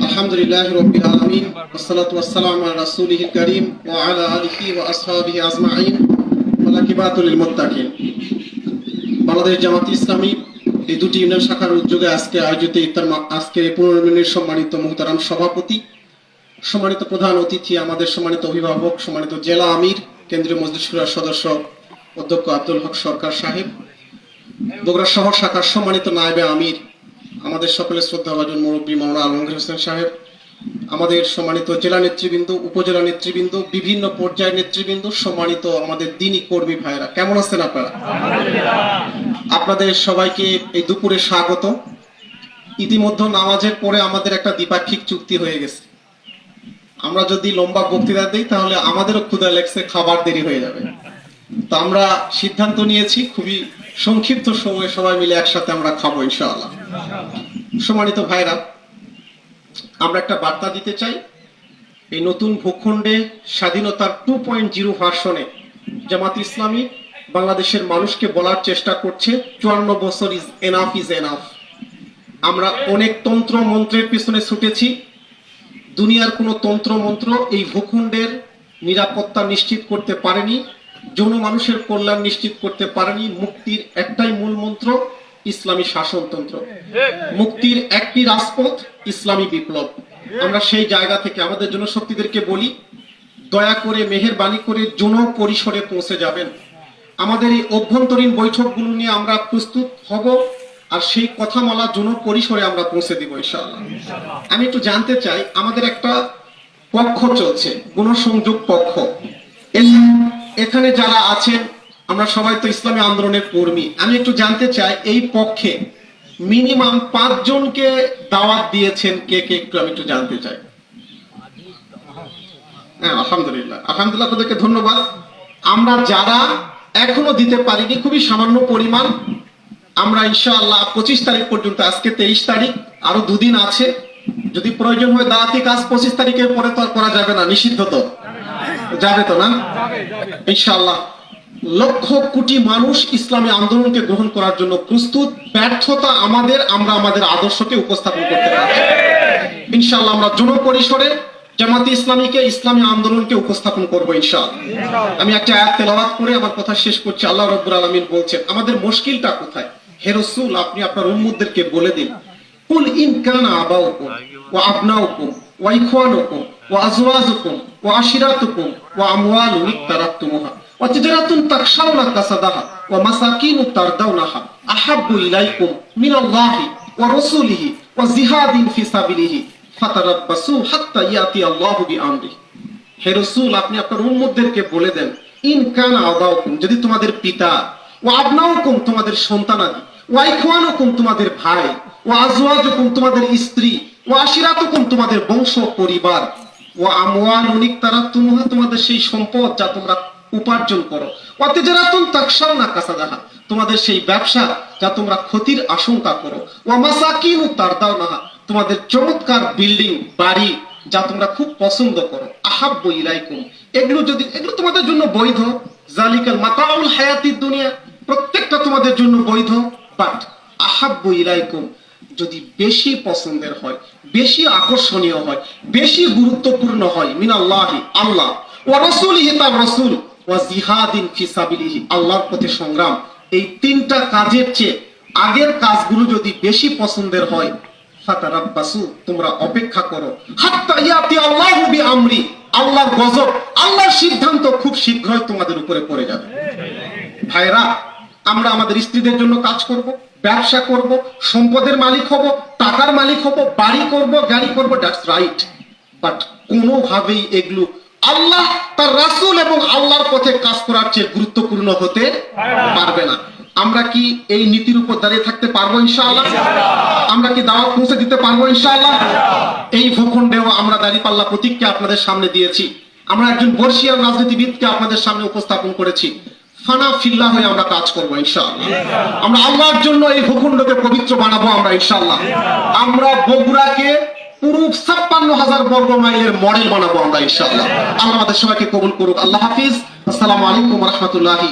আলহামদুলিল্লাহ বাংলাদেশ জামাত ইসলামী এই দুটি ইউনিয়ন শাখার উদ্যোগে আজকে আয়োজিত ইফতার আজকের পনেরো মিনিট সম্মানিত মোহতারাম সভাপতি, সম্মানিত প্রধান অতিথি, আমাদের সম্মানিত অভিভাবক, সম্মানিত জেলা আমির, কেন্দ্রীয় মজলিসুরার সদস্য অধ্যক্ষ আব্দুল হক সরকার সাহেব বগুড়া শহর শাখার সম্মানিত নায়বে আমির, আমাদের সকলের শ্রদ্ধাভাজন মুরব্বী মাওলানা আলমগীর হোসেন সাহেব, আমাদের সম্মানিত জেলা নেতৃবৃন্দ, উপজেলা নেতৃবৃন্দ, বিভিন্ন পর্যায়ের নেতৃবৃন্দ, সম্মানিত আমাদের দিনী কর্মী ভাইরা কেমন আছেন আপনারা? আপনাদের সবাইকে এই দুপুরে স্বাগত। ইতিমধ্যে নামাজের পরে আমাদের একটা দ্বিপাক্ষিক চুক্তি হয়ে গেছে। আমরা যদি লম্বা বক্তৃতা দিই, তাহলে আমাদেরও ক্ষুধা লেগছে, খাবার দেরি হয়ে যাবে। তো আমরা সিদ্ধান্ত নিয়েছি, খুবই সংক্ষিপ্ত সময়ে সবাই মিলে একসাথে আমরা খাব, ইনশাআল্লাহ। সম্মানিত ভাইরা, আমরা একটা বার্তা দিতে চাই। এই নতুন ভূখণ্ডে স্বাধীনতার টু পয়েন্ট জিরো ভার্সনে জামাত ইসলামী বাংলাদেশের মানুষকে বলার চেষ্টা করছে, চুয়ান্ন বছর ইজ এনাফ ইজ এনাফ আমরা অনেক তন্ত্র মন্ত্রের পিছনে ছুটেছি। দুনিয়ার কোনো তন্ত্র মন্ত্র এই ভূখণ্ডের নিরাপত্তা নিশ্চিত করতে পারেনি। যৌন মানুষের কল্যাণ নিশ্চিত করতে পারেনি মুক্তির একটাই মূল মন্ত্র, ইসলামী শাসনতন্ত্র। মুক্তির একটি রাজপথ, ইসলামী বিপ্লব। আমরা সেই জায়গা থেকে আমাদের জনশক্তিদেরকে বলি, দয়া করে, মেহেরবানি করে জন পরিসরে পৌঁছে যাবেন। আমাদের এই অভ্যন্তরীণ বৈঠকগুলো নিয়ে আমরা প্রস্তুত হব আর সেই কথা মালা জন পরিসরে আমরা পৌঁছে দিব ইনশাআল্লাহ। আমি একটু জানতে চাই, আমাদের একটা পক্ষ চলছে, গণসংযোগ পক্ষ। এখানে যারা আছেন, আমরা সবাই তো ইসলামী আন্দোলনের কর্মী। আমি একটু জানতে চাই, এই পক্ষে মিনিমাম পাঁচজনকে দাওয়াত দিয়েছেন কে কে একটু আমি একটু জানতে চাই। হ্যাঁ আলহামদুলিল্লাহ। আলহামদুলিল্লাহ তাদেরকে ধন্যবাদ। আমরা যারা এখনও দিতে পারিনি, খুবই সামান্য পরিমাণ, আমরা ইনশাআল্লাহ পঁচিশ তারিখ পর্যন্ত, আজকে তেইশ তারিখ, আরও দুদিন আছে। যদি প্রয়োজন হয়, দাওয়াতি কাজ পঁচিশ তারিখের পরে তো আর করা যাবে না, নিষিদ্ধ তো। যাবে তো না? ইনশাআল্লাহ। লক্ষ কোটি মানুষ ইসলামী আন্দোলনকে গ্রহণ করার জন্য প্রস্তুত। ব্যর্থতা আমাদের আমরা আমাদের আদর্শকে উপস্থাপন করতে পারছি ইনশাআল্লাহ আমরা জন পরিসরে জামাতে ইসলামীকে ইসলামী আন্দোলনকে উপস্থাপন করব ইনশাআল্লাহ। আমি একটা আয়াত তেলাওয়াত করে আমার কথা শেষ করছি। আল্লাহ রব্বুল আলামিন বলছেন আমাদের মুশকিলটা কোথায়? হে রাসূল আপনি আপনার উম্মতদেরকে বলে দিন। কুল ইন কানা আবাউকুম ওয়া আবনাউকুম ওয়া ইখওয়ানুকুম যদি তোমাদের পিতা ও আবনাউকুম তোমাদের সন্তানাদি ও আইখওয়ানুকুম তোমাদের ভাই ও আজওয়াজুকুম তোমাদের স্ত্রী ও আশিরাতুকুম তোমাদের বংশ পরিবার ও তারা তোমাদের সেই সম্পদ যা তোমরা উপার্জন করো। অতেজারাতুন তাকশাও না কাসাদাহা, তোমাদের সেই ব্যবসা যা তোমরা ক্ষতির আশঙ্কা করো। ও মাসাকিনু তারদাও নাহা তোমাদের চমৎকার বিল্ডিং, বাড়ি যা তোমরা খুব পছন্দ করো। আহাব্বু এগুলো যদি এগুলো তোমাদের জন্য বৈধ। জালিকাল মাতাউল হায়াতিদ দুনিয়া, প্রত্যেকটা তোমাদের জন্য বৈধ। বাট আহাব্বু যদি বেশি পছন্দের হয় বেশি আকর্ষণীয় হয়, বেশি গুরুত্বপূর্ণ হয়, মিনাল্লাহি, আল্লাহ। ওয়া রাসূলিহি তার রাসূল। ওয়া জিহাদিন ফি সাবিলিহি, আল্লাহর পথে সংগ্রাম। এই তিনটা কাজের চেয়ে আগের কাজগুলো যদি বেশি পছন্দের হয়, ফাতারাব্বাসু, তোমরা অপেক্ষা করো। হাত্তা ইয়াতি আল্লাহু বিআমরি, আল্লাহর গজব, আল্লাহর সিদ্ধান্ত খুব শীঘ্রই তোমাদের উপরে পড়ে যাবে। ভাইরা আমরা আমাদের স্ত্রীদের জন্য কাজ করব। ব্যবসা করব, সম্পদের মালিক হব, টাকার মালিক হব, বাড়ি করব, গাড়ি করব দ্যাটস রাইট বাট কোনোভাবেই এগুলো আল্লাহ, তার রাসূল এবং আল্লাহর পথে কাজ করার চেয়ে গুরুত্বপূর্ণ হতে পারবে না। আমরা কি এই নীতির উপর দাঁড়িয়ে থাকতে পারব ইনশাআল্লাহ? আমরা কি দাওয়াত পৌঁছে দিতে পারব ইনশাআল্লাহ? এই ভূখণ্ডেও আমরা দাঁড়িপাল্লা প্রতীককে আপনাদের সামনে দিয়েছি। আমরা একজন বর্ষিয়ান রাজনীতিবিদকে আপনাদের সামনে উপস্থাপন করেছি। ফানা ফিল্লা হয়ে আমরা কাজ করব, ইনশাআল্লাহ। আমরা আল্লাহর জন্য এই ভূখণ্ডকে পবিত্র বানাবো আমরা, ইনশাআল্লাহ। আমরা বগুড়াকে পুরো ছাপ্পান্ন হাজার বর্গ মাইলের মডেল বানাবো আমরা, ইনশাআল্লাহ। আল্লাহ আমাদের সবাইকে কবুল করুক। আল্লাহ হাফিজ। আসসালামু আলাইকুম রহমতুল্লাহি